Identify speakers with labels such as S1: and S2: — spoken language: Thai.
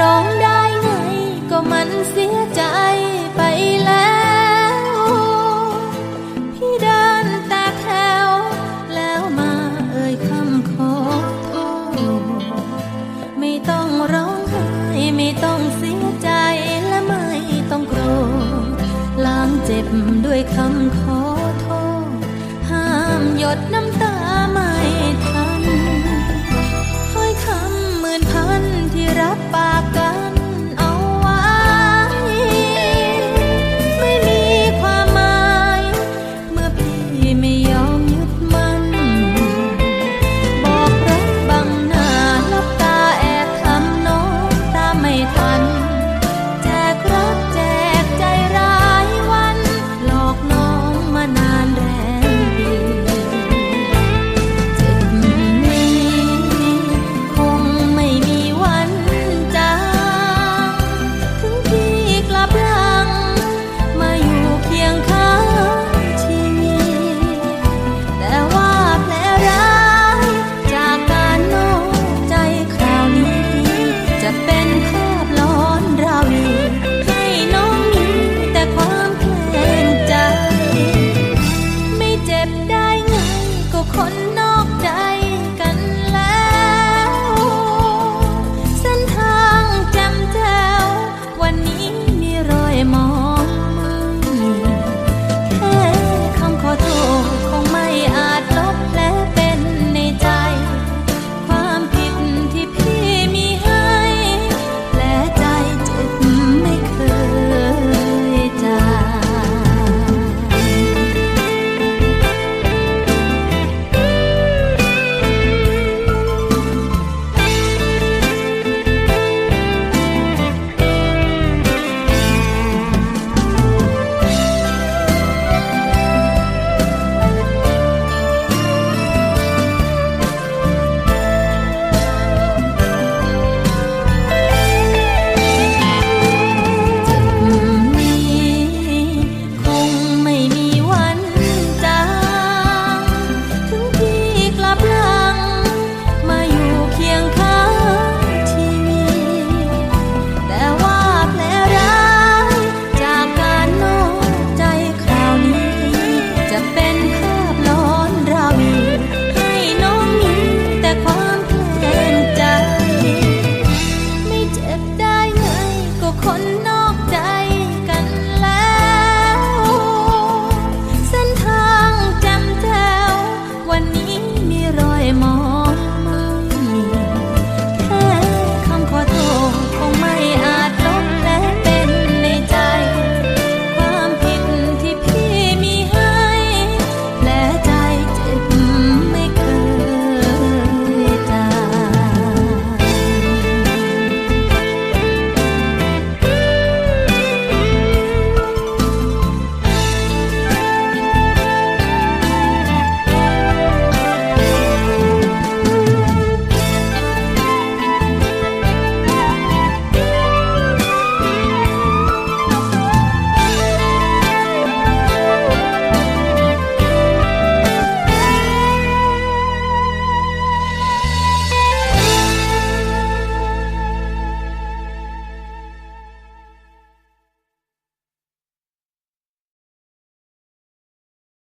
S1: ร้องได้ไง ก็มันเสียใจไปแล้ว พี่เดินแต่แถว แล้วมาเอ่ยคำขอโทษไม่ต้องร้องไห้ไม่ต้องเสียใจและไม่ต้องโกรธล้างเจ็บด้วยคำขอโทษ ห้ามหยดน้ำ